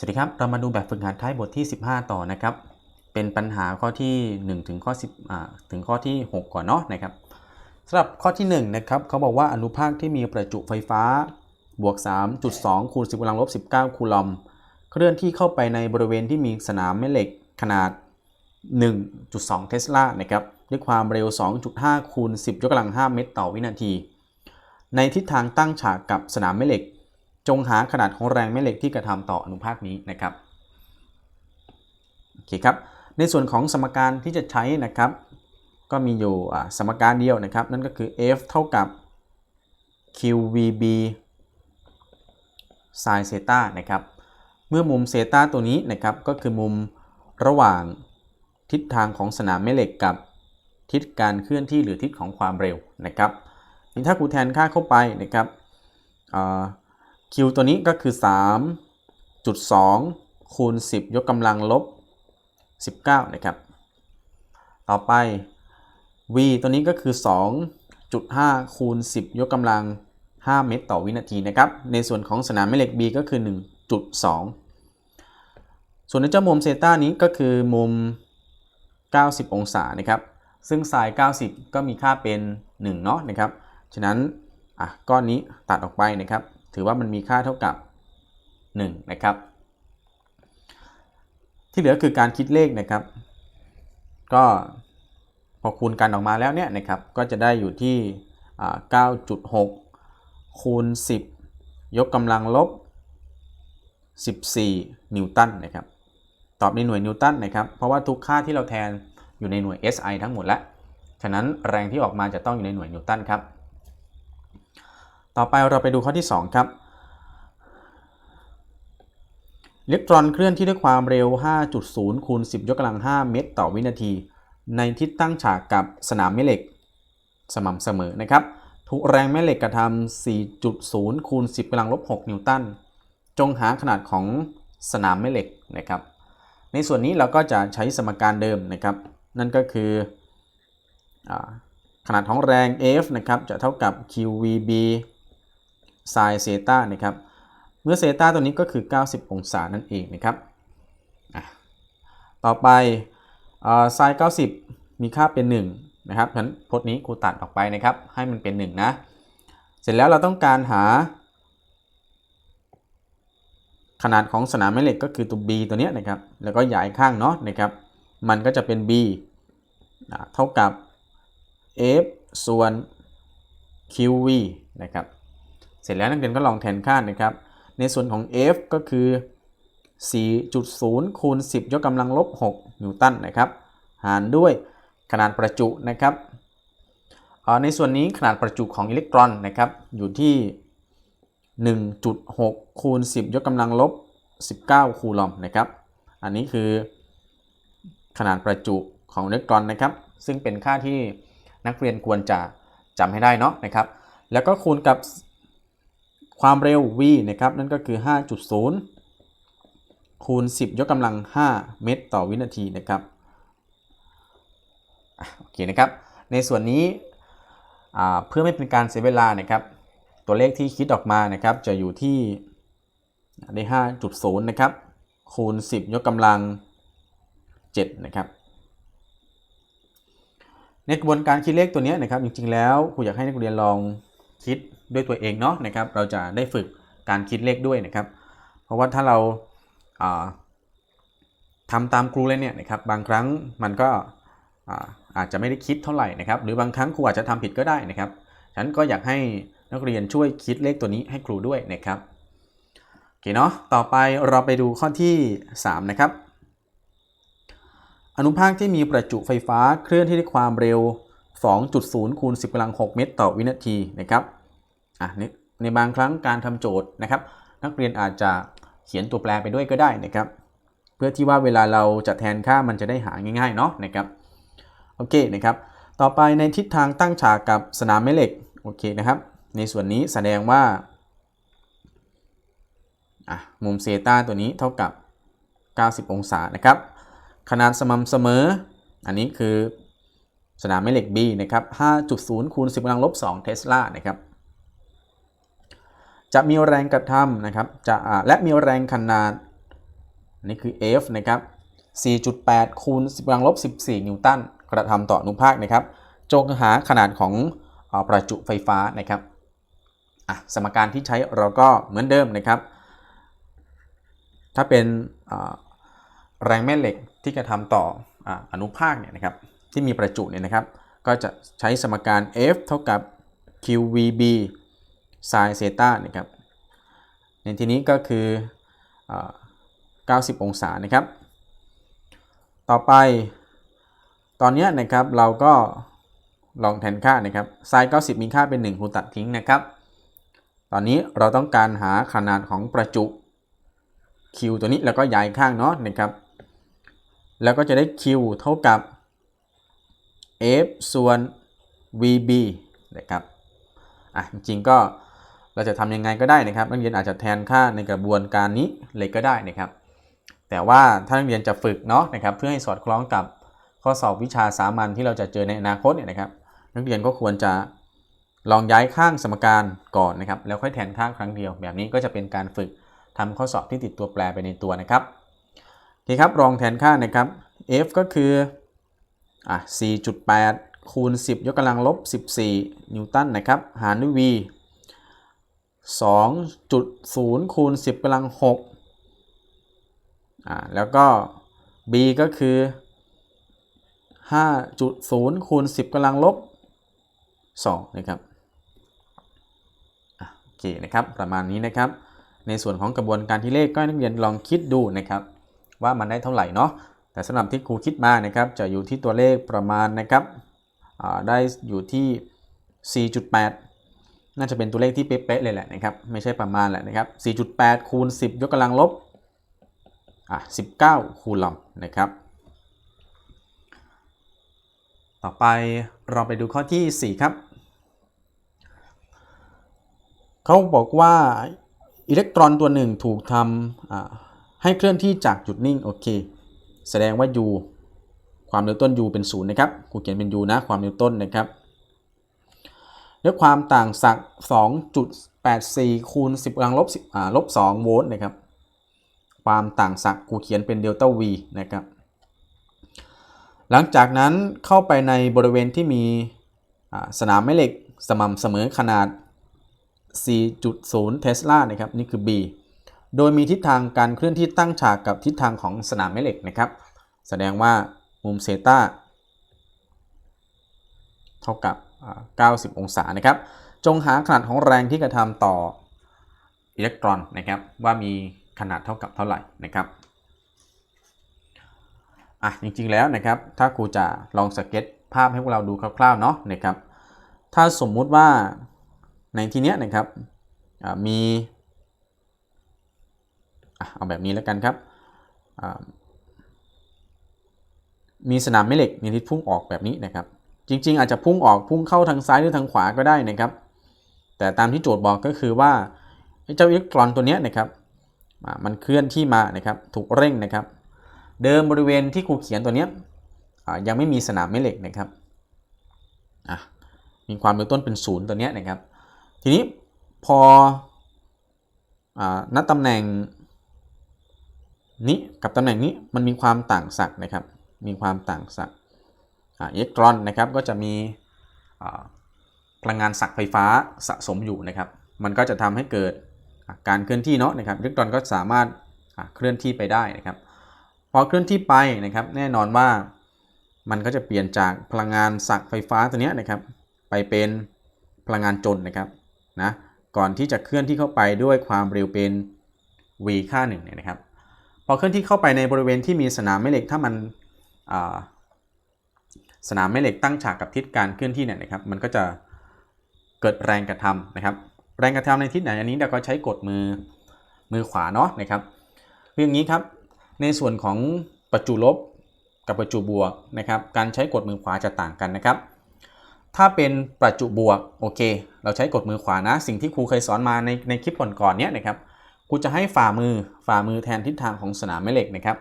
สวัสดีครับ เรามาดูแบบฝึกหัดท้ายบทที่ 15 ต่อนะครับ เป็นปัญหาข้อที่ 1 ถึงข้อ10อ่าถึงข้อที่ 6 ก่อนเนาะนะครับสำหรับข้อที่1นะครับเขาบอกว่าอนุภาคที่มีประจุไฟฟ้าบวก 3.2 คูณ 10กำลังลบ 19 คูลอม เคลื่อนที่เข้าไปในบริเวณที่มีสนามแม่เหล็กขนาด 1.2 เทสลานะครับด้วยความเร็ว 2.5 คูณ 10ยกกำลัง 5 เมตรต่อวินาที ในทิศทางตั้งฉากกับสนามแม่เหล็ก จงหาขนาดของแรงแม่เหล็กที่กระทำต่ออนุภาคนี้นะครับโอเคครับในส่วนของสมการที่จะใช้นะครับ ก็มีอยู่สมการเดียวนะครับ นั่นก็คือ F เท่ากับ QVB sin เซตานะครับเมื่อมุมเซตาตัวนี้นะครับก็คือมุมระหว่างทิศทางของสนามแม่เหล็กกับทิศการเคลื่อนที่หรือทิศของความเร็วนะครับถ้าครูแทนค่าเข้าไปนะครับ คิวตัวนี้ก็คือ3.2คูณ10 ยกกำลังลบ 19 นะครับ ต่อไป v ตัวนี้ก็คือ 2.5คูณ10 ยกกำลัง 5 เมตรต่อวินาทีนะครับ ในส่วนของสนามแม่เหล็ก b ก็คือ 1.2 ส่วนในเจ้ามุมเซต้านี้ก็คือมุม 90 องศานะครับ ซึ่ง sin 90 ก็มีค่าเป็น 1 เนาะนะครับ ฉะนั้นอะก้อนนี้ตัดออกไปนะครับ ถือว่ามันมีค่าเท่ากับ 1 นะครับ ที่เหลือคือการคิดเลขนะครับ ก็พอคูณกันออกมาแล้วเนี่ยนะครับก็จะได้อยู่ที่ 9.6 คูณ 10 ยกกำลังลบ 14 นิวตันนะครับ ตอบในหน่วยนิวตันนะครับ เพราะว่าทุกค่าที่เราแทนอยู่ในหน่วย SI ทั้งหมดแล้ว ฉะนั้นแรงที่ออกมาจะต้องอยู่ในหน่วยนิวตันครับ ต่อไปเราไปดูข้อที่ 2 ครับอิเล็กตรอนเคลื่อนที่ด้วยความเร็ว 5.0คูณ10 ยกกำลัง 5 เมตร ต่อวินาที ในทิศตั้งฉากกับสนามแม่เหล็ก สม่ำเสมอนะครับทุกแรงแม่เหล็กกระทำ4.0คูณ10กำลังลบ6นิวตัน จงหาขนาดของสนามแม่เหล็กนะครับ ในส่วนนี้เราก็จะใช้สมการเดิมนะครับ นั่นก็คืออขนาดของแรง F นะครับ จะเท่ากับ QVB sin เซตานะครับ เมื่อเซตาตัวนี้ก็คือ 90 องศานั่นเองนะครับ ต่อไป sin 90 มีค่าเป็น 1 นะครับฉะนั้นพจน์นี้ครูตัดออกไปนะครับ ให้มันเป็น 1 นะ เสร็จแล้วเราต้องการหา ขนาดของสนามแม่เหล็กก็คือตัว b ตัวนี้นะครับ แล้วก็ย้ายข้างเนาะนะครับ มันก็จะเป็น b เท่ากับ f ส่วน qv นะครับ เสร็จแล้วนักเรียนก็ลองแทนค่านะครับ ในส่วนของ f ก็คือ 4.0 คูณ 10 ยกกำลังลบ 6 นิวตันนะครับ หารด้วยขนาดประจุนะครับ ในส่วนนี้ขนาดประจุของอิเล็กตรอนนะครับ อยู่ที่ 1.6 คูณ 10 ยกกำลังลบ 19 คูลอมนะครับ อันนี้คือขนาดประจุของอิเล็กตรอนนะครับ ซึ่งเป็นค่าที่นักเรียนควรจะจำให้ได้เนาะนะครับ แล้วก็คูณกับ ความเร็ว v นะครับนั่นก็คือ 5.0 คูณ 10 ยกกำลัง 5 เมตรต่อวินาทีนะครับโอเคนะครับ ในส่วนนี้เพื่อไม่เป็นการเสียเวลานะครับ ตัวเลขที่คิดออกมานะครับ จะอยู่ที่ได้5.0 นะครับ คูณ 10 ยกกำลัง 7 นะครับ ในกระบวนการคิดเลขตัวนี้นะครับ จริงๆแล้วครูอยากให้นักเรียนลองคิด ด้วยตัวเองเนาะนะครับ เราจะได้ฝึกการคิดเลขด้วยนะครับ เพราะว่าถ้าเราทำตามครูเลยเนี่ยนะครับ บางครั้งมันก็อาจจะไม่ได้คิดเท่าไหร่นะครับ หรือบางครั้งครูอาจจะทำผิดก็ได้นะครับฉันก็อยากให้นักเรียนช่วยคิดเลขตัวนี้ให้ครูด้วยนะครับโอเคเนาะต่อไปเราไปดูข้อที่ 3 นะครับ อนุภาคที่มีประจุไฟฟ้าเคลื่อนที่ด้วยความเร็ว 2.0คูณ10กำลัง6เมตรต่อวินาทีนะครับ อะในบางครั้งการทำโจทย์นะครับ นักเรียนอาจจะเขียนตัวแปรไปด้วยก็ได้นะครับ เพื่อที่ว่าเวลาเราจะแทนค่ามันจะได้หาง่ายๆเนาะนะครับโอเคนะครับ ต่อไปในทิศทางตั้งฉากกับสนามแม่เหล็กโอเคนะครับ ในส่วนนี้แสดงว่ามุมเซตาตัวนี้เท่ากับ 90 องศานะครับ ขนาดสม่ำเสมอ อันนี้คือสนามแม่เหล็ก B นะครับ 5.0คูณ10กำลังลบ2เทสลานะครับ จะมีแรงกระทำนะครับจะและมีแรงขนาดนี่คือ F นะครับ 4.8 คูณ 10กำลังลบ 14 นิวตันกระทำต่ออนุภาคนะครับ จงหาขนาดของอประจุไฟฟ้านะครับสมการที่ใช้เราก็เหมือนเดิมนะครับ ถ้าเป็นแรงแม่เหล็กที่กระทำต่อออนุภาคเนี่ยนะครับที่มีประจุเนี่ยนะครับ ก็จะใช้สมการ F เท่ากับ QVB sin เซตานะครับ ในที่นี้ก็คืออ90 องศานะครับ ต่อไป ตอนนี้นะครับเราก็ลองแทนค่านะครับ sin 90 มีค่าเป็น 1 คูณตัดทิ้งนะครับ ตอนนี้เราต้องการหาขนาดของประจุ Q ตัวนี้แล้วก็ย้ายข้างเนาะนะครับ แล้วก็จะได้ Q เท่ากับ F ส่วน VB นะครับ อะ จริงๆก็ เราจะทำยังไงก็ได้นะครับ นักเรียนอาจจะแทนค่าในกระบวนการนี้เลยก็ได้นะครับ แต่ว่าถ้านักเรียนจะฝึกเนาะนะครับ เพื่อให้สอดคล้องกับข้อสอบวิชาสามัญที่เราจะเจอในอนาคตเนี่ยนะครับ นักเรียนก็ควรจะลองย้ายข้างสมการก่อนนะครับ แล้วค่อยแทนค่างครั้งเดียว แบบนี้ก็จะเป็นการฝึกทำข้อสอบที่ติดตัวแปรไปในตัวนะครับโอเคครับลองแทนค่านะครับ f ก็คืออะ4.8คูณ10 ยกกำลังลบ 14 นิวตันนะครับ หารด้วย v 2.0คูณ10กำลัง6อ่าแล้วก็ b ก็คือ 5.0คูณ10กำลังลบ2นะครับโอเคนะครับประมาณนี้นะครับ ในส่วนของกระบวนการที่เลขก็ให้นักเรียนลองคิดดูนะครับ ว่ามันได้เท่าไหร่เนาะแต่สำหรับที่ครูคิดมานะครับ จะอยู่ที่ตัวเลขประมาณนะครับได้อยู่ที่ 4.8 น่าจะเป็นตัวเลขที่เป๊ะๆเลยแหละนะครับ ไม่ใช่ประมาณแหละนะครับ 4.8 คูณ 10 ยกกำลังลบ อะ 19 คูณลอมนะครับ ต่อไปเราไปดูข้อที่ 4 ครับ เขาบอกว่าอิเล็กตรอนตัวหนึ่งถูกทำอ่าให้เคลื่อนที่จากจุดนิ่ง โอเค แสดงว่า u ความเร็วต้น u เป็น 0 นะครับ กูเขียนเป็น u นะ ความเร็วต้นนะครับ ด้วยความต่างศักย์2.84 คูณ 10กำลังลบ10อ่าลบ2โวลต์นะครับ ความต่างศักย์กูเขียนเป็นเดลต้า v นะครับ หลังจากนั้นเข้าไปในบริเวณที่มีสนามแม่เหล็กสม่ำเสมอขนาด 4.0 เทสลานะครับ นี่คือ b โดยมีทิศทางการเคลื่อนที่ตั้งฉากกับทิศทางของสนามแม่เหล็กนะครับ แสดงว่ามุมเซตาเท่ากับ 90 องศานะครับ จงหาขนาดของแรงที่กระทำต่ออิเล็กตรอนนะครับ ว่ามีขนาดเท่ากับเท่าไหร่นะครับอะจริงๆแล้วนะครับ ถ้าครูจะลองสเก็ตภาพให้พวกเราดูคร่าวๆเนาะนะครับ ถ้าสมมุติว่าในที่เนี้ยนะครับมีเอาแบบนี้แล้วกันครับ มีสนามแม่เหล็กมีทิศพุ่งออกแบบนี้นะครับ จริง ๆ อาจจะพุ่งออกพุ่งเข้าทางซ้ายหรือทางขวาก็ได้นะครับ แต่ตามที่โจทย์บอกก็คือว่าเจ้าอิเล็กตรอนตัวนี้นะครับมันเคลื่อนที่มานะครับถูกเร่งนะครับ เดิมบริเวณที่ครูเขียนตัวนี้ยังไม่มีสนามแม่เหล็กนะครับมีความเร็วต้นเป็นศูนย์ตัวนี้นะครับ ทีนี้พออาณตำแหน่งนี้กับตำแหน่งนี้มันมีความต่างศักย์นะครับ มีความต่างศักย์ อิเล็กตรอนนะครับก็จะมีพลังงานศักไฟฟ้าสะสมอยู่นะครับ มันก็จะทำให้เกิดการเคลื่อนที่เนาะนะครับอิเล็กตรอนก็สามารถเคลื่อนที่ไปได้นะครับ พอเคลื่อนที่ไปนะครับ แน่นอนว่ามันก็จะเปลี่ยนจากพลังงานศักไฟฟ้าตัวเนี้ยนะครับ ไปเป็นพลังงานจนนะครับนะก่อนที่จะเคลื่อนที่เข้าไปด้วยความเร็วเป็น v ค่าหนึ่งเนี่ยนะครับ พอเคลื่อนที่เข้าไปในบริเวณที่มีสนามแม่เหล็กถ้ามัน สนามแม่เหล็กตั้งฉากกับทิศการเคลื่อนที่เนี่ยนะครับมันก็จะเกิดแรงกระทำนะครับ แรงกระทำในทิศไหนอันนี้เราก็ใช้กดมือมือขวาเนาะนะครับเรื่องนี้ครับในส่วนของประจุลบกับประจุบวกนะครับการใช้กดมือขวาจะต่างกันนะครับ ถ้าเป็นประจุบวกโอเค เราใช้กดมือขวานะ สิ่งที่ครูเคยสอนมาในในคลิปก่อนๆเนี้ยนะครับครูจะให้ฝ่ามือฝ่ามือแทนทิศทางของสนามแม่เหล็กนะครับ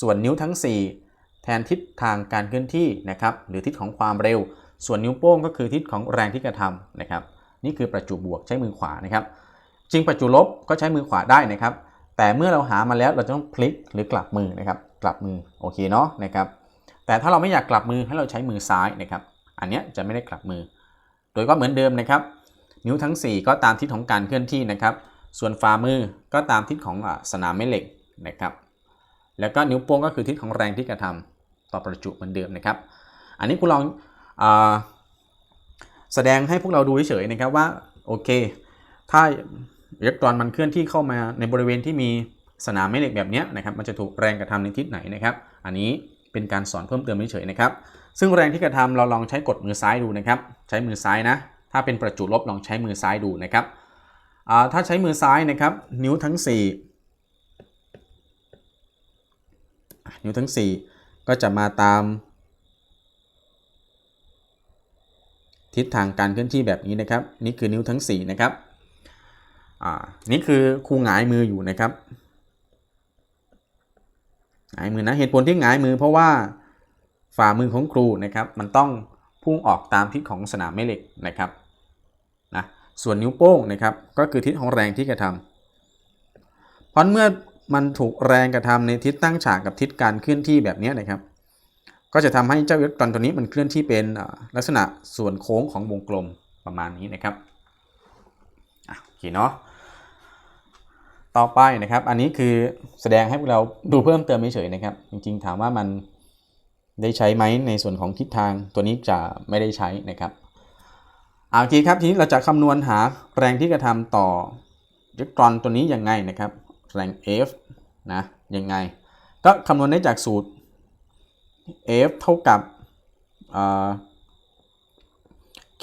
ส่วนนิ้วทั้ง 4 แทนทิศทางการเคลื่อนที่นะครับหรือทิศของความเร็ว ส่วนนิ้วโป้งก็คือทิศของแรงที่กระทำนะครับนี่คือประจุบวกใช้มือขวานะครับจริงประจุลบก็ใช้มือขวาได้นะครับ แต่เมื่อเราหามาแล้วเราจะต้องพลิกหรือกลับมือนะครับกลับมือโอเคเนาะนะครับแต่ถ้าเราไม่อยากกลับมือให้เราใช้มือซ้ายนะครับ อันนี้จะไม่ได้กลับมือ โดยก็เหมือนเดิมนะครับ นิ้วทั้ง 4 ก็ตามทิศของการเคลื่อนที่นะครับ ส่วนฝ่ามือก็ตามทิศของสนามแม่เหล็กนะครับ แล้วก็นิ้วโป้งก็คือทิศของแรงที่กระทำ ต่อประจุเหมือนเดิมนะครับ อันนี้คุณลองอแสดงให้พวกเราดูเฉยๆนะครับว่าโอเค ถ้าอิเล็กตรอนมันเคลื่อนที่เข้ามาในบริเวณที่มีสนามแม่เหล็กแบบนี้นะครับมันจะถูกแรงกระทำในทิศไหนนะครับ อันนี้เป็นการสอนเพิ่มเติมเฉยๆนะครับ ซึ่งแรงที่กระทำเราลองใช้กดมือซ้ายดูนะครับ ใช้มือซ้ายนะ ถ้าเป็นประจุลบลองใช้มือซ้ายดูนะครับถ้าใช้มือซ้ายนะครับ นิ้วทั้ง 4 นิ้วทั้ง 4 ก็จะมาตาม ทิศทางการเคลื่อนที่แบบนี้นะครับ นี่คือนิ้วทั้ง 4 นะครับนี่คือครูหงายมืออยู่นะครับหงายมือนะเหตุผลที่หงายมือเพราะว่าฝ่ามือของครูนะครับมันต้องพุ่งออกตามทิศของสนามแม่เหล็กนะครับนะส่วนนิ้วโป้งนะครับก็คือทิศของแรงที่กระทำเพราะเมื่อ มันถูกแรงกระทำในทิศตั้งฉากกับทิศการเคลื่อนที่แบบนี้นะครับ ก็จะทำให้เจ้าอิเล็กตรอนตัวนี้มันเคลื่อนที่เป็นลักษณะส่วนโค้งของวงกลมประมาณนี้นะครับอะโอเคเนาะต่อไปนะครับ อันนี้คือแสดงให้พวกเราดูเพิ่มเติมเฉยๆนะครับ จริงๆถามว่ามันได้ใช้ไหมในส่วนของทิศทางตัวนี้จะไม่ได้ใช้นะครับเอาโอเคครับทีนี้เราจะคำนวณหาแรงที่กระทำต่ออิเล็กตรอนตัวนี้ยังไงนะครับ แรง F นะยังไง ก็คำนวณได้จากสูตร F เท่ากับ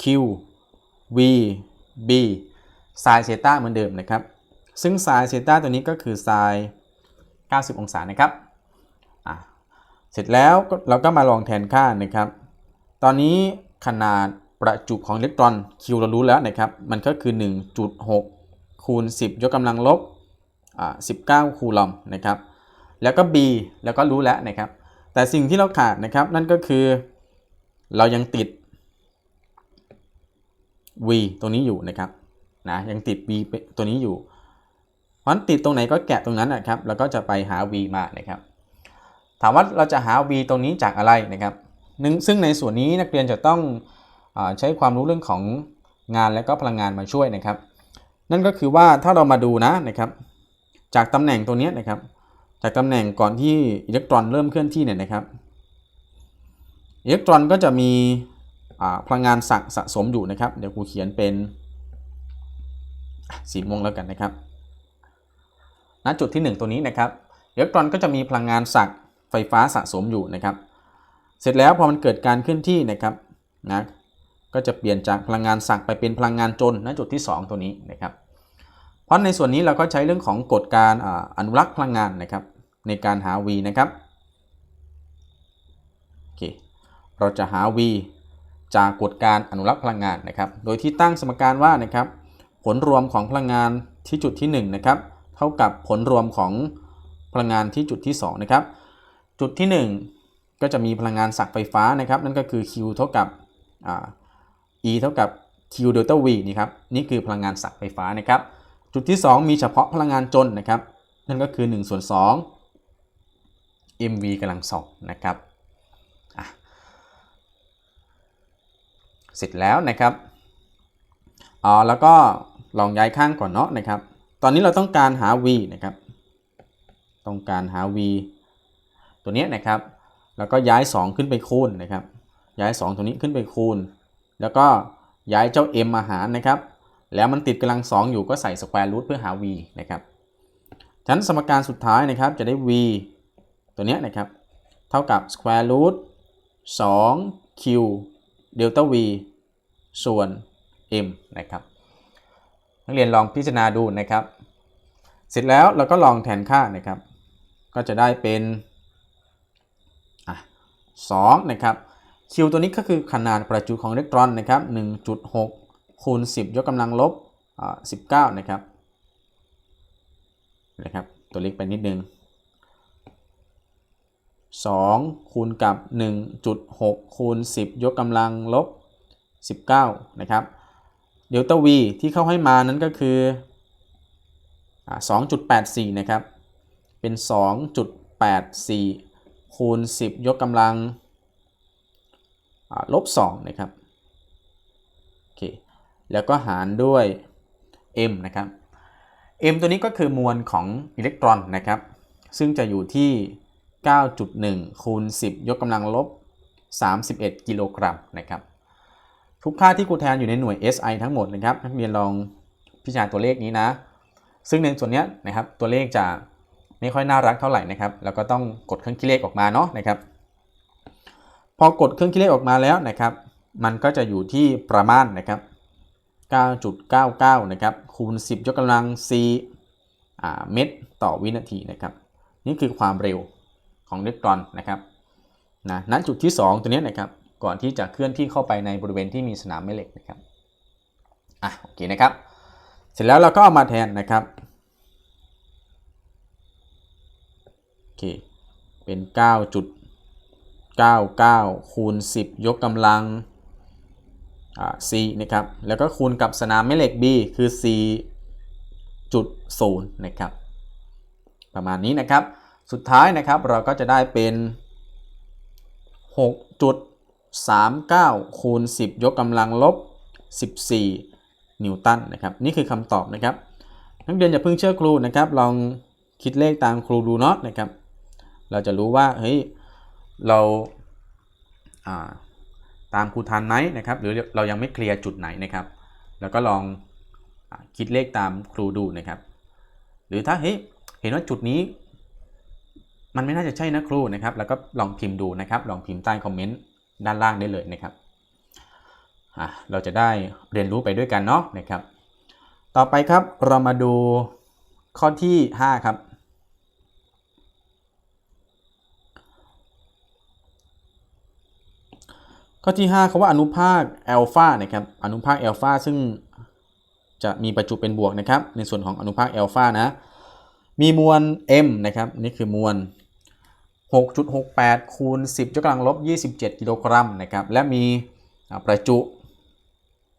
Q V B ไซน์เซต้าเหมือนเดิมนะครับ ซึ่งไซน์เซต้าตัวนี้ก็คือไซน์90 องศานะครับเสร็จแล้วเราก็มาลองแทนค่านะครับ ตอนนี้ขนาดประจุของอิเล็กตรอน Q เรารู้แล้วนะครับ มันก็คือ 1.6 คูณ 10 ยกกำลังลบ 19 คูลอมนะครับ แล้วก็ B แล้วก็รู้แล้วนะครับ แต่สิ่งที่เราขาดนะครับนั่นก็คือเรายังติด v ตรงนี้อยู่นะครับนะยังติด v ตัวนี้อยู่เพราะฉะนั้นติดตรงไหนก็แกะตรงนั้นนะครับ แล้วก็จะไปหา v มานะครับ ถามว่าเราจะหา v ตรงนี้จากอะไรนะครับหนึ่งซึ่งในส่วนนี้นักเรียนจะต้องอใช้ความรู้เรื่องของงานและก็พลังงานมาช่วยนะครับ นั่นก็คือว่าถ้าเรามาดูนะนะครับ จากตำแหน่งตัวนี้นะครับ จากตำแหน่งก่อนที่อิเล็กตรอนเริ่มเคลื่อนที่เนี่ยนะครับอิเล็กตรอนก็จะมีพลังงานสะสะสมอยู่นะครับ เดี๋ยวครูเขียนเป็นสีม่วงแล้วกันนะครับ ณ จุดที่ 1 ตัวนี้นะครับอิเล็กตรอนก็จะมีพลังงานสักไฟฟ้าสะสมอยู่นะครับ เสร็จแล้วพอมันเกิดการเคลื่อนที่นะครับนะก็จะเปลี่ยนจากพลังงานสักไปเป็นพลังงานจนณจุดที่ 2 ตัวนี้นะครับ ราะในส่วนนี้เราก็ใช้เรื่องของกฎการอนุรักษ์พลังงานนะครับในการหา V นะครับโอเคเราจะหา V จากกฎการอนุรักษ์พลังงานนะครับ โดยที่ตั้งสมการว่านะครับ ผลรวมของพลังงานที่จุดที่1นะครับเท่ากับผลรวมของพลังงานที่จุดที่2นะครับ จุดที่ 1 ก็จะมีพลังงานสักไฟฟ้านะครับ นั่นก็คือ Q เท่ากับ E เท่ากับ Q เดลต้า V นี่ครับ นี่คือพลังงานสักไฟฟ้านะครับ จุดที่ 2 มีเฉพาะพลังงานจนนะครับ นั่นก็คือ1ส่วน2 mv กำลังสองนะครับเสร็จแล้วนะครับอ๋อแล้วก็ลองย้ายข้างก่อนเนาะนะครับ ตอนนี้เราต้องการหา v นะครับ ต้องการหา v ตัวนี้นะครับ แล้วก็ย้าย 2 ขึ้นไปคูณนะครับ ย้าย 2 ตัวนี้ขึ้นไปคูณ แล้วก็ย้ายเจ้า m มาหารนะครับ แล้วมันติดกำลัง2อยู่ก็ใส่สแควร์รูทเพื่อหา v นะครับฉะนั้นสมการสุดท้ายนะครับจะได้ v ตัวเนี้ยนะครับ เท่ากับ square root 2 q delta v ส่วน m นะครับ นักเรียนลองพิจารณาดูนะครับ เสร็จแล้วเราก็ลองแทนค่านะครับ ก็จะได้เป็นอะ2นะครับ q ตัวนี้ก็คือขนาดประจุของอิเล็กตรอนนะครับ1.6 คูณ 10 ยกกำลังลบอ่า19นะครับนะครับ ตัวเล็กไปนิดนึง 2 คูณกับ 1.6 คูณ 10 ยกกำลังลบ 19 นะครับเดลต้า v ที่เข้าให้มานั้นก็คืออ่า2.84 นะครับ เป็น 2.84 คูณ 10 ยกกำลังลบ 2 นะครับ แล้วก็หารด้วย m นะครับ m ตัวนี้ก็คือมวลของอิเล็กตรอนนะครับ ซึ่งจะอยู่ที่ 9.1 คูณ 10 ยกกำลังลบ 31 กิโลกรัมนะครับ ทุกค่าที่ครูแทนอยู่ในหน่วย SI ทั้งหมดนะครับ นักเรียนลองพิจารณาตัวเลขนี้นะ ซึ่งในส่วนนี้นะครับตัวเลขจะไม่ค่อยน่ารักเท่าไหร่นะครับ แล้วก็ต้องกดเครื่องคิดเลขออกมาเนาะนะครับ พอกดเครื่องคิดเลขออกมาแล้วนะครับ มันก็จะอยู่ที่ประมาณนะครับ 9.99 นะครับคูณ 10 ยกกำลัง c อ่า เมตรต่อวินาทีนะครับ นี่คือความเร็วของอิเล็กตรอนนะครับนะณจุดที่ 2 ตัวนี้นะครับ ก่อนที่จะเคลื่อนที่เข้าไปในบริเวณที่มีสนามแม่เหล็กนะครับ อะ โอเคนะครับ เสร็จแล้วเราก็เอามาแทนนะครับโอเค เป็น 9.99 คูณ 10 ยกกำลัง C นะครับแล้วก็คูณกับสนามแม่เหล็ก B คือ C จุด0นะครับ ประมาณนี้นะครับ สุดท้ายนะครับเราก็จะได้เป็น 6.39 คูณ 10 ยกกำลังลบ 14 นิวตันนะครับ นี่คือคำตอบนะครับ นักเรียนอย่าเพิ่งเชื่อครูนะครับ ลองคิดเลขตามครูดูเนาะนะครับ เราจะรู้ว่าเฮ้ยเราอ่า ตามครูทันไหมนะครับ หรือเรายังไม่เคลียร์จุดไหนนะครับ แล้วก็ลองคิดเลขตามครูดูนะครับ หรือถ้าเฮ้ยเห็นว่าจุดนี้ มันไม่น่าจะใช่นะครูนะครับ แล้วก็ลองพิมพ์ดูนะครับ ลองพิมพ์ใต้คอมเมนต์ด้านล่างได้เลยนะครับเราจะได้เรียนรู้ไปด้วยกันเนาะนะครับ ต่อไปครับเรามาดูข้อที่ 5 ครับ ข้อที่5เขาว่าอนุภาคแอลฟานะครับอนุภาคแอลฟาซึ่งจะมีประจุเป็นบวกนะครับ ในส่วนของอนุภาคแอลฟานะ มีมวล m นะครับ นี่คือมวล 6.68 คูณ 10ยกกำลังลบ 27 กิโลกรัมนะครับ และมีประจุ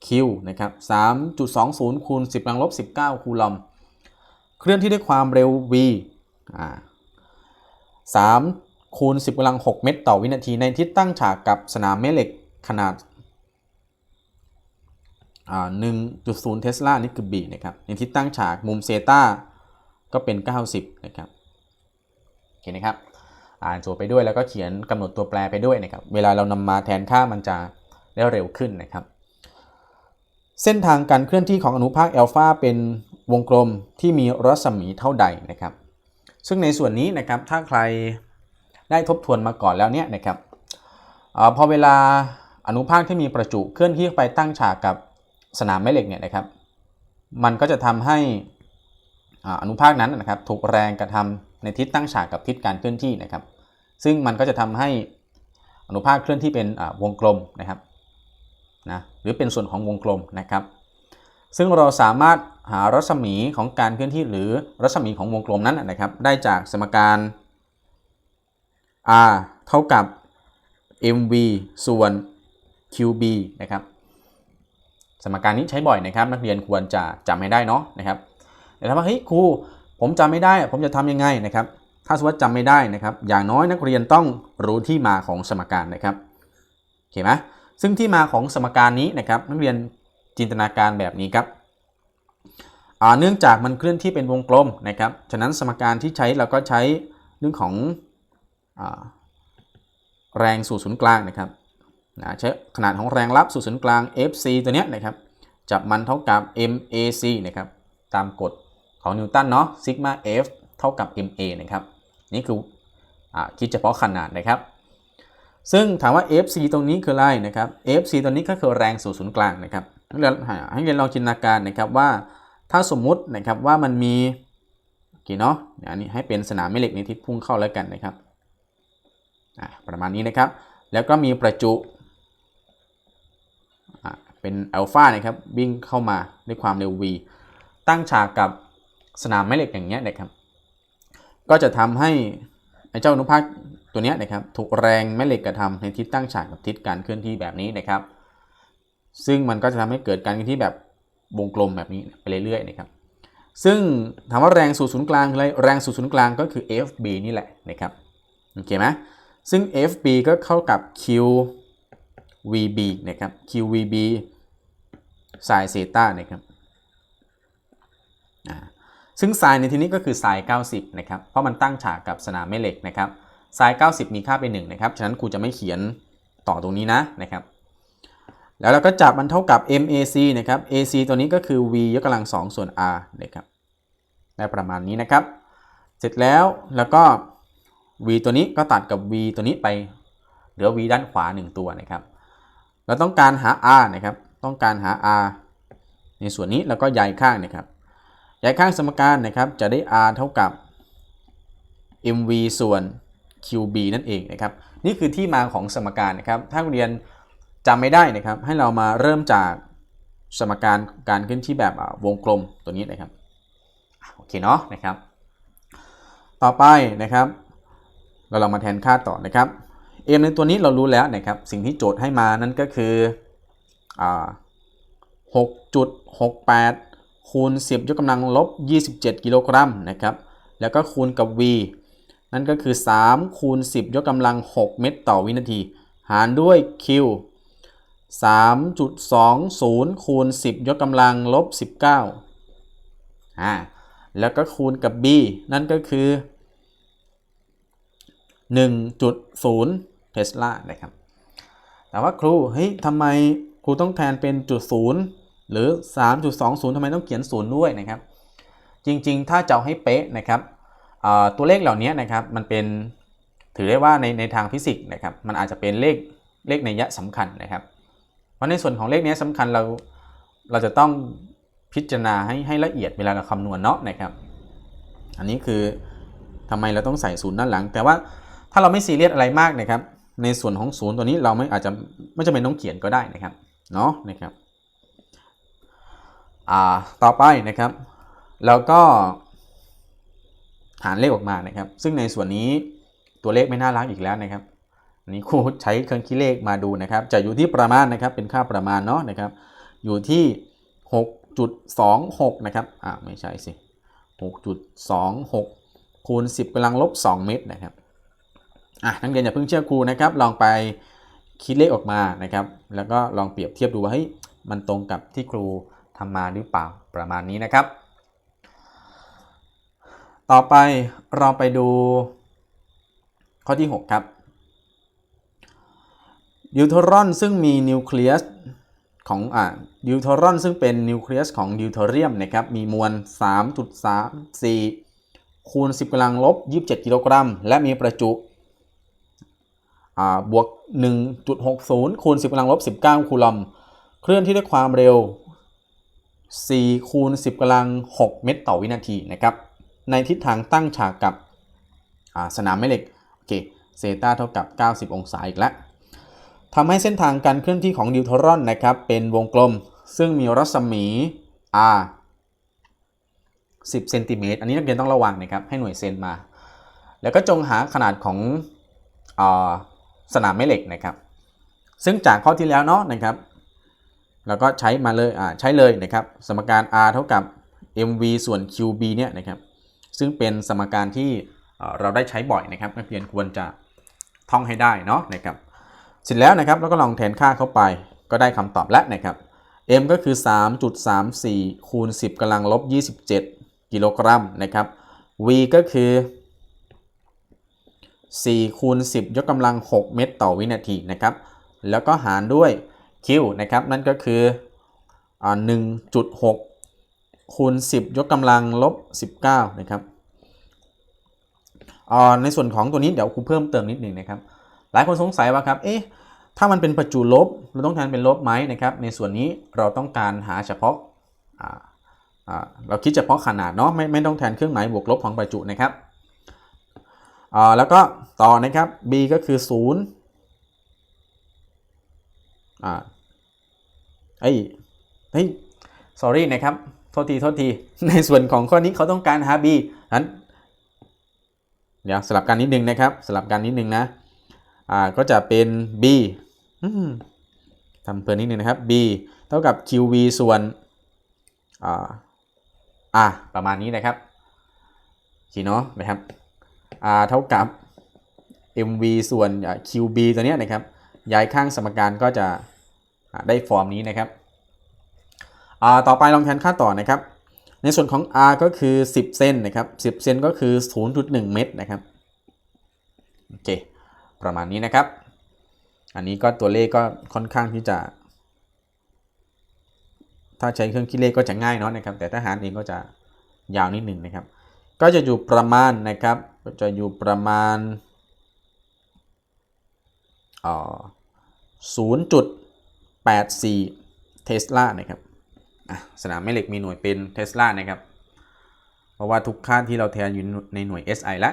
Q นะครับ 3.20 คูณ 10กำลังลบ 19 คูลอม เคลื่อนที่ด้วยความเร็ว v อ่า3 คูณ 10กำลัง 6 เมตรต่อวินาทีในทิศตั้งฉากกับสนามแม่เหล็กขนาดอ่า1.0 เทสลา นี่คือ B นะครับ ในทิศตั้งฉากมุมเซตาก็เป็น 90 นะครับโอเคนะครับ อ่านโจทย์ไปด้วยแล้วก็เขียนกำหนดตัวแปรไปด้วยนะครับ เวลาเรานำมาแทนค่ามันจะได้เร็วขึ้นนะครับ เส้นทางการเคลื่อนที่ของอนุภาคอัลฟาเป็นวงกลมที่มีรัศมีเท่าใดนะครับ ซึ่งในส่วนนี้นะครับ ถ้าใคร ได้ทบทวนมาก่อนแล้วเนี่ยนะครับออพอเวลาอนุภาคที่มีประจุเคลื่อนที่ไปตั้งฉากกับสนามแม่เหล็กเนี่ยนะครับ มันก็จะทำให้ออนุภาคนั้นนะครับถูกแรงกระทำในทิศตั้งฉากกับทิศการเคลื่อนที่นะครับ ซึ่งมันก็จะทำให้อนุภาคเคลื่อนที่เป็นวงกลมนะครับนะหรือเป็นส่วนของวงกลมนะครับ ซึ่งเราสามารถหารัศมีของการเคลื่อนที่หรือรัศมีของวงกลมนั้นนะครับ ได้จากสมการ r เท่ากับ mv ส่วน qb นะครับ สมการนี้ใช้บ่อยนะครับ นักเรียนควรจะจำให้ได้เนาะนะครับแต่ถ้าว่าเฮ้ยครูผมจำไม่ได้ ผมจะทำยังไงนะครับ ถ้าสมมติจำไม่ได้นะครับ อย่างน้อยนักเรียนต้องรู้ที่มาของสมการนะครับโอเคไหมซึ่งที่มาของสมการนี้นะครับ นักเรียนจินตนาการแบบนี้ครับเนื่องจากมันเคลื่อนที่เป็นวงกลมนะครับ ฉะนั้นสมการที่ใช้เราก็ใช้เรื่องของ แรงสู่ศูนย์กลางนะครับนะใช้ขนาดของแรงรับสู่ศูนย์กลาง Fc ตัวเนี้ยนะครับ จับมันเท่ากับ MAC นะครับ ตามกฎของนิวตันเนาะซิกมา F เท่ากับ MA นะครับ นี่คืออคิดเฉพาะขนาดนะครับ ซึ่งถามว่า FC ตรงนี้คืออะไรนะครับ FC ตัวนี้ก็คือแรงสู่ศูนย์กลางนะครับให้เรียนลองจินตนาการนะครับว่าถ้าสมมุตินะครับว่ามันมีโอเคเนาะอันนี้ให้เป็นสนามแม่เหล็กในทิศพุ่งเข้าแล้วกันนะครับ ประมาณนี้นะครับ แล้วก็มีประจุเป็นอัลฟานะครับวิ่งเข้ามาด้วยความเร็ว v ตั้งฉากกับสนามแม่เหล็กอย่างเงี้ยนะครับ ก็จะทำให้ไอ้เจ้าอนุภาคตัวเนี้ยนะครับถูกแรงแม่เหล็กกระทำในทิศตั้งฉากกับทิศการเคลื่อนที่แบบนี้นะครับ ซึ่งมันก็จะทำให้เกิดการเคลื่อนที่แบบวงกลมแบบนี้ไปเรื่อยๆนะครับ ซึ่งถามว่าแรงสู่ศูนย์กลางคืออะไรแรงสู่ศูนย์กลางก็คือ FB นี่แหละนะครับโอเคไหม ซึ่ง FB ก็เข้ากับ QVB นะครับ QVB ไซน์เซตานะครับซึ่งไซน์ในที่นี้ก็คือไซน์90 นะครับ เพราะมันตั้งฉากกับสนามแม่เหล็กนะครับไซน์90 มีค่าเป็น1นะครับ ฉะนั้นครูจะไม่เขียนต่อตรงนี้นะนะครับ แล้วเราก็จับมันเท่ากับ MAC นะครับ AC ตัวนี้ก็คือ V ยกกำลัง 2 ส่วน R นะครับ ได้ประมาณนี้นะครับ เสร็จแล้วแล้วก็ V ตัวนี้ก็ตัดกับ V ตัวนี้ไปเหลือ V ด้านขวา 1 ตัวนะครับ เราต้องการหา R นะครับ ต้องการหา R ในส่วนนี้แล้วก็ย้ายข้างนะครับ ย้ายข้างสมการนะครับจะได้ R เท่ากับ mv ส่วน qb นั่นเองนะครับ นี่คือที่มาของสมการนะครับ ถ้าเรียนจำไม่ได้นะครับ ให้เรามาเริ่มจากสมการการขึ้นที่แบบวงกลมตัวนี้นะครับ โอเคเนาะนะครับ ต่อไปนะครับ เราลองมาแทนค่าต่อนะครับ m ในตัวนี้เรารู้แล้วนะครับ สิ่งที่โจทย์ให้มานั่นก็คือ6.68 คูณ 10 ยกกำลังลบ 27 กิโลกรัมนะครับ แล้วก็คูณกับ v นั่นก็คือ 3 คูณ 10 ยกกำลัง 6 เมตรต่อวินาที หารด้วย q 3.20 คูณ 10 ยกกำลังลบ 19อ่าแล้วก็คูณกับ b นั่นก็คือ 1.0เทสลานะครับ แต่ว่าครูเฮ้ยทำไมครูต้องแทนเป็นจุดศูนย์หรือ 3.20 ทำไมต้องเขียนศูนย์ด้วยนะครับ จริงๆ ถ้าจะให้เป๊ะนะครับตัวเลขเหล่านี้นะครับมันเป็นถือได้ว่าในในทางฟิสิกส์นะครับมันอาจจะเป็นเลขเลขในยะสำคัญนะครับ เพราะในส่วนของเลขนี้สำคัญเราเราจะต้องพิจารณาให้ให้ละเอียดเวลาเราคำนวณเนาะนะครับ อันนี้คือทำไมเราต้องใส่ศูนย์ด้านหลัง แต่ว่า ถ้าเราไม่ซีเรียสอะไรมากนะครับ ในส่วนของศูนย์ตัวนี้เราไม่อาจจะไม่จำเป็นต้องเขียนก็ได้นะครับเนาะนะครับอ่าต่อไปนะครับ แล้วก็หารเลขออกมานะครับ ซึ่งในส่วนนี้ตัวเลขไม่น่ารักอีกแล้วนะครับอันนี้ครูใช้เครื่องคิดเลขมาดูนะครับ จะอยู่ที่ประมาณนะครับเป็นค่าประมาณเนาะนะครับ อยู่ที่ 6.26 นะครับอ่าไม่ใช่สิ 6.26 คูณ 10กำลังลบ 2 เมตรนะครับ อะนักเรียนอย่าเพิ่งเชื่อครูนะครับ ลองไปคิดเลขออกมานะครับ แล้วก็ลองเปรียบเทียบดูว่าเฮ้ยมันตรงกับที่ครูทำมาหรือเปล่าประมาณนี้นะครับ ต่อไปเราไปดูข้อที่ 6 ครับดิวโทรอนซึ่งมีนิวเคลียสของอ่าดิวโทรอนซึ่งเป็นนิวเคลียสของดิวโทเรียมนะครับมีมวล 3.34 คูณ 10กำลังลบ 27 กิโลกรัม และมีประจุ บวก 1.60 คูณ 10กำลังลบ 19 คูลอม เคลื่อนที่ด้วยความเร็ว 4 คูณ 10กำลัง 6 เมตรต่อวินาทีนะครับ ในทิศทางตั้งฉากกับสนามแม่เหล็ก โอเค เซตาเท่ากับ 90 องศาอีกแล้วทำให้เส้นทางการเคลื่อนที่ของนิวทรอนนะครับ เป็นวงกลม ซึ่งมีรัศมี r 10เซนติเมตรอันนี้นักเรียนต้องระวังนะครับ ให้หน่วยเซนมา แล้วก็จงหาขนาดของอ สนามแม่เหล็กนะครับ ซึ่งจากข้อที่แล้วเนาะนะครับแล้วก็ใช้มาเลยอ่าใช้เลยนะครับ สมการ r เท่ากับ mv ส่วน qb เนี่ยนะครับ ซึ่งเป็นสมการที่เอ่อเราได้ใช้บ่อยนะครับนักเรียนควรจะท่องให้ได้เนาะนะครับ เสร็จแล้วนะครับแล้วก็ลองแทนค่าเข้าไปก็ได้คำตอบแล้วนะครับ m ก็คือ 3.34 คูณ 10กำลังลบ 27 กิโลกรัมนะครับ v ก็คือ 4คูณ10 ยกกำลัง 6 เมตรต่อวินาทีนะครับ แล้วก็หารด้วย q นะครับ นั่นก็คืออ่า1.6คูณ10 ยกกำลังลบ19 นะครับในส่วนของตัวนี้เดี๋ยวครูเพิ่มเติมนิดหนึ่งนะครับ หลายคนสงสัยว่าครับ เอ๊ะ ถ้ามันเป็นประจุลบ เราต้องแทนเป็นลบไหมนะครับ ในส่วนนี้เราต้องการหาเฉพาะเราคิดเฉพาะขนาดเนาะ ไม่ไม่ต้องแทนเครื่องหมายบวกลบของประจุนะครับ อ่าแล้วก็ต่อนะครับ b ก็คือ0อ่าเอ้ยเฮ้ย sorry นะครับ โทษที โทษที ในส่วนของข้อนี้เขาต้องการหา b นั้นเดี๋ยวสลับกันนิดนึงนะครับ สลับกันนิดนึงนะ อ่า ก็จะเป็น b ทำเพลินนิดนึงนะครับ b เท่ากับ qv ส่วน อ่า อะประมาณนี้นะครับโอเคเนาะนะครับ r เท่ากับ mv ส่วน qb ตัวเนี้ยนะครับ ย้ายข้างสมการก็จะได้ฟอร์มนี้นะครับอ่าต่อไปลองแทนค่าต่อนะครับ ในส่วนของ r ก็คือ 10 เซนนะครับ 10 เซนก็คือ 0.1 เมตรนะครับ โอเค ประมาณนี้นะครับ อันนี้ก็ตัวเลขก็ค่อนข้างที่จะ ถ้าใช้เครื่องคิดเลขก็จะง่ายเนาะนะครับ แต่ถ้าหารเองก็จะยาวนิดหนึ่งนะครับ ก็จะอยู่ประมาณนะครับ ก็จะอยู่ประมาณ0.84 เทสลานะครับสนามแม่เหล็กมีหน่วยเป็นเทสลานะครับ เพราะว่าทุกค่าที่เราแทนอยู่ในหน่วย SI และ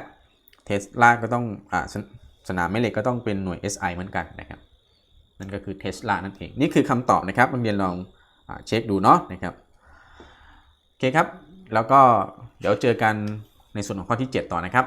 เทสลาก็ต้องอสนสนามแม่เหล็กก็ต้องเป็นหน่วย SI เหมือนกันนะครับ นั่นก็คือเทสลานั่นเอง นี่คือคำตอบนะครับนักเรียนลองอเช็คดูเนาะนะครับ โอเคครับ แล้วก็ เดี๋ยวเจอกันในส่วนของข้อที่ 7 ต่อนะครับ